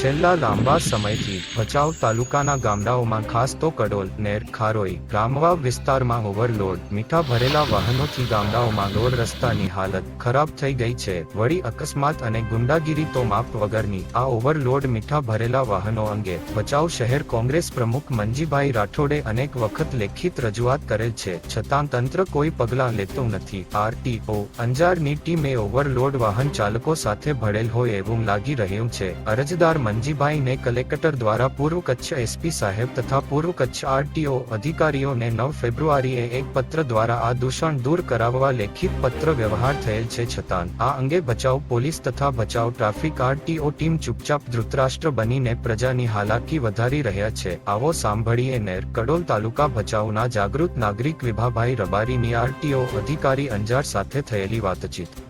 છેલ્લા લાંબા સમયથી ભચાઉ તાલુકાના ગામડાઓમાં ખાસ તો કડોલ, નેર, ખારોઈ રામવાવ વિસ્તારમાં ઓવરલોડ, મીઠા ભરેલા વાહનોથી ગામડાઓમાં રોડ રસ્તાની હાલત ખરાબ થઈ ગઈ છે. વળી અકસ્માત અને ગુંડાગીરી તો માપ વગરની આ ઓવરલોડ મીઠા ભરેલા વાહનો અંગે ભચાઉ શહેર કોંગ્રેસ પ્રમુખ મંજીભાઈ રાઠોડે અનેક વખત લેખિત રજૂઆત કરેલ છે. છતાં તંત્ર કોઈ પગલાં લેતું નથી. આરટીઓ અંજારની ટીમે ઓવરલોડ વાહન ચાલકો સાથે ભળેલ હોય એવું લાગી રહ્યું છે. અરજદાર મંજીભાઈને કલેક્ટર દ્વારા પૂર્વ કચ્છ એસપી સાહેબ તથા પૂર્વ કચ્છ આરટીઓ અધિકારીઓને નવ ફેબ્રુઆરીએ એક પત્ર દ્વારા આ દૂષણ દૂર કરાવવા લેખિત પત્ર વ્યવહાર થયેલ છે છતાં આ અંગે બચાવ પોલીસ તથા બચાવ ટ્રાફિક આરટીઓ ટીમ ચૂપચાપ ધૃતરાષ્ટ્ર બનીને પ્રજાની હાલાકી વધારી રહ્યા છે. આવો સાંભળીએ નેર. કડોલ તાલુકા ભચાઉના જાગૃત નાગરિક વિભાભાઈ રબારીની આરટીઓ અધિકારી અંજાર સાથે થયેલી વાતચીત.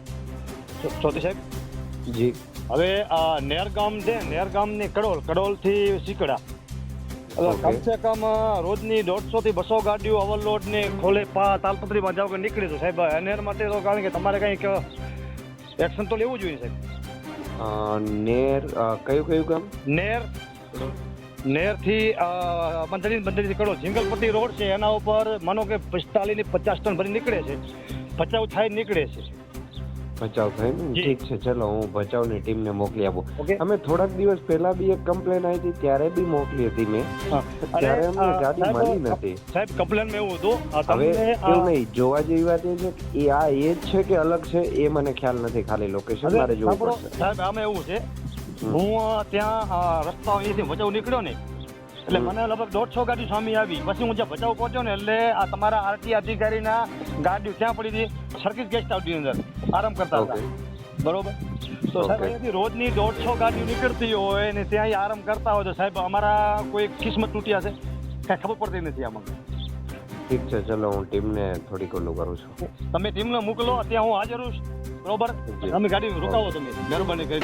ચોથી સાહેબ? જી. હવે આ નેરગામ છે નેરગામની કડોલ કડોલથી શીકડા. એટલે Okay. કમસે કમ રોજની દોઢસો થી બસો ગાડીઓ ઓવરલોડ ને ખોલે પા તાલપત્રીમાં જાવ કે નીકળી તો સાહેબ એનેર માટે તો કારણ કે તમારે કંઈક એક્શન તો લેવું જોઈએ સાહેબ. નેર કયું કયું ગામ? નેર નેરથી બંધરી કડો કડોલ. સિંગલપટ્ટી રોડ છે એના ઉપર માનો કે પિસ્તાલીસની પચાસ ટન ભરી નીકળે છે. ભચાઉ થાય નીકળે છે. ભચાઉ ને? ઠીક છે ચલો હું ભચાઉની ટીમને મોકલી આપું. અમે થોડાક દિવસ પહેલા બી એક કમ્પ્લેન આવી હતી ત્યારે બી મોકલી હતી મેં. ત્યારે અમને ગાડી મળી નથી. સાહેબ કમ્પ્લેન એવું હતું હવે એવું નહીં જોવા જેવી વાત એ છે કે એ આ એ જ છે કે અલગ છે એ મને ખ્યાલ નથી ખાલી લોકેશન મારે જોવું પડશે. સાહેબ આમાં એવું છે હું ત્યાં રસ્તા અહીંથી ભચાઉ નીકળ્યો ને એટલે મને લગભગ દોઢસો ગાડી સ્વામી આવી. પછી હું જ્યાં ભચાઉ પહોંચ્યો ને એટલે આ તમારા આરટી અધિકારીના ગાડીઓ ક્યાં પડી હતી સર્કિટ ગેસ્ટ હાઉસની અંદર. આરામ કરતા હતા. બરોબર? તો સાહેબ. અહીંયાથી રોજની દોઢસો ગાડીઓ નીકળતી હોય ને ત્યાં આરામ કરતા હોય તો સાહેબ અમારા કોઈ કિસ્મત તૂટ્યા છે કાંઈ ખબર પડતી નથી આમાં. ઠીક છે ચલો હું ટીમને થોડીક ઓલું કરું છું. તમે ટીમને મોકલો ત્યાં હું હાજર છું. બરોબર. તમે ગાડી રોકાવો તમે. મહેરબાની કરી